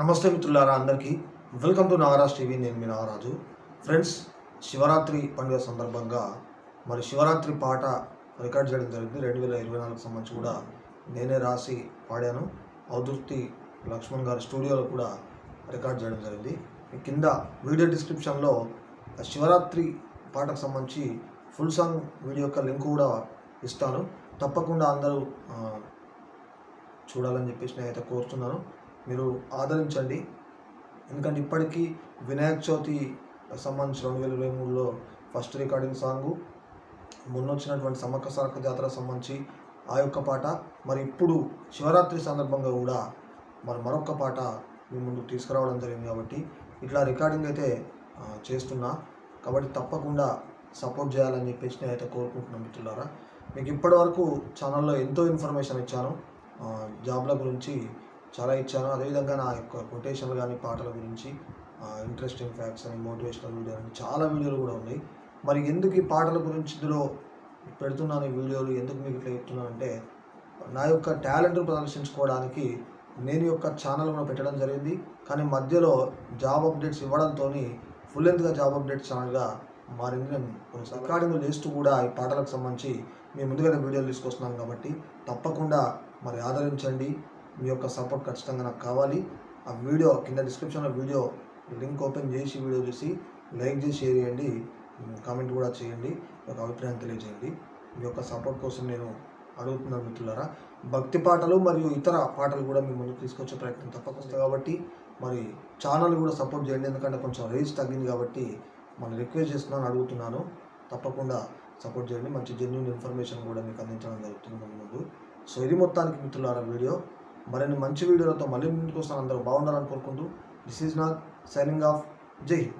నమస్తే మిత్రులారా అందరికీ. Welcome to Nagaraj TV. నేను మీ నాగరాజు ఫ్రెండ్స్ శివరాత్రి పండుగ సందర్భంగా మరి శివరాత్రి పాట రికార్డ్ చేయడం జరిగింది. రెండు వేల ఇరవై నాలుగు సంబంధించి కూడా నేనే రాసి పాడాను. అవధృతి లక్ష్మణ్ గారి స్టూడియోలో కూడా రికార్డ్ చేయడం జరిగింది. కింద వీడియో డిస్క్రిప్షన్లో ఆ శివరాత్రి పాటకు సంబంధించి ఫుల్ సాంగ్ వీడియో యొక్క లింక్ కూడా ఇస్తాను. తప్పకుండా అందరూ చూడాలని చెప్పేసి నేనైతే కోరుతున్నాను. మీరు ఆదరించండి. ఎందుకంటే ఇప్పటికీ వినాయక చవితి సంబంధించి రెండు వేల ఇరవై మూడులో ఫస్ట్ రికార్డింగ్ సాంగు. మొన్నొచ్చినటువంటి సమ్మక్క సారక్క జాతర సంబంధించి ఆ యొక్క పాట. మరి ఇప్పుడు శివరాత్రి సందర్భంగా కూడా మరి మరొక పాట మీ ముందు తీసుకురావడం జరిగింది కాబట్టి ఇట్లా రికార్డింగ్ అయితే చేస్తున్నా. కాబట్టి తప్పకుండా సపోర్ట్ చేయాలని చెప్పేసి నేనైతే కోరుకుంటున్నాను మిత్రులారా. మీకు ఇప్పటివరకు ఛానల్లో ఎంతో ఇన్ఫర్మేషన్ ఇచ్చాను. జాబ్ల గురించి చాలా ఇచ్చాను. అదేవిధంగా నా యొక్క కొటేషన్లు కానీ పాటల గురించి ఇంట్రెస్టింగ్ ఫ్యాక్ట్స్ అని మోటివేషనల్ వీడియో అని చాలా వీడియోలు కూడా ఉన్నాయి. మరి ఎందుకు ఈ పాటల గురించి ఇందులో పెడుతున్నాను ఈ వీడియోలు ఎందుకు మీకు ఇట్లా చెప్తున్నానంటే నా యొక్క టాలెంట్ను ప్రదర్శించుకోవడానికి నేను యొక్క ఛానల్ కూడా పెట్టడం జరిగింది. కానీ మధ్యలో జాబ్ అప్డేట్స్ ఇవ్వడంతో ఫుల్ లెంత్గా జాబ్ అప్డేట్ ఛానల్గా మారింది నేను. కొన్ని రికార్డింగ్లు చేస్తూ కూడా ఈ పాటలకు సంబంధించి మేము ముందుగానే వీడియోలు తీసుకొస్తున్నాం కాబట్టి తప్పకుండా మరి ఆదరించండి. మీ యొక్క సపోర్ట్ ఖచ్చితంగా నాకు కావాలి. ఆ వీడియో కింద డిస్క్రిప్షన్లో వీడియో లింక్ ఓపెన్ చేసి వీడియో చూసి లైక్ చేసి షేర్ చేయండి. కామెంట్ కూడా చేయండి. ఒక అభిప్రాయం తెలియజేయండి. మీ యొక్క సపోర్ట్ కోసం నేను అడుగుతున్నాను మిత్రులారా భక్తి పాటలు మరియు ఇతర పాటలు కూడా మీ ముందుకు తీసుకొచ్చే ప్రయత్నం తప్పకుండా కాబట్టి మరి ఛానల్ కూడా సపోర్ట్ చేయండి. ఎందుకంటే కొంచెం రేంజ్ తగ్గింది కాబట్టి మనం రిక్వెస్ట్ చేస్తున్నాను అడుగుతున్నాను. తప్పకుండా సపోర్ట్ చేయండి. మంచి జెన్యున్ ఇన్ఫర్మేషన్ కూడా మీకు అందించడం జరుగుతుంది ముందు. సో ఇది మొత్తానికి మిత్రులారా వీడియో. మరిన్ని మంచి వీడియోలతో మళ్ళీ ముందుకు వస్తాను అందరూ బాగుండాలని కోరుకుంటూ. This is not signing off Jai Hind.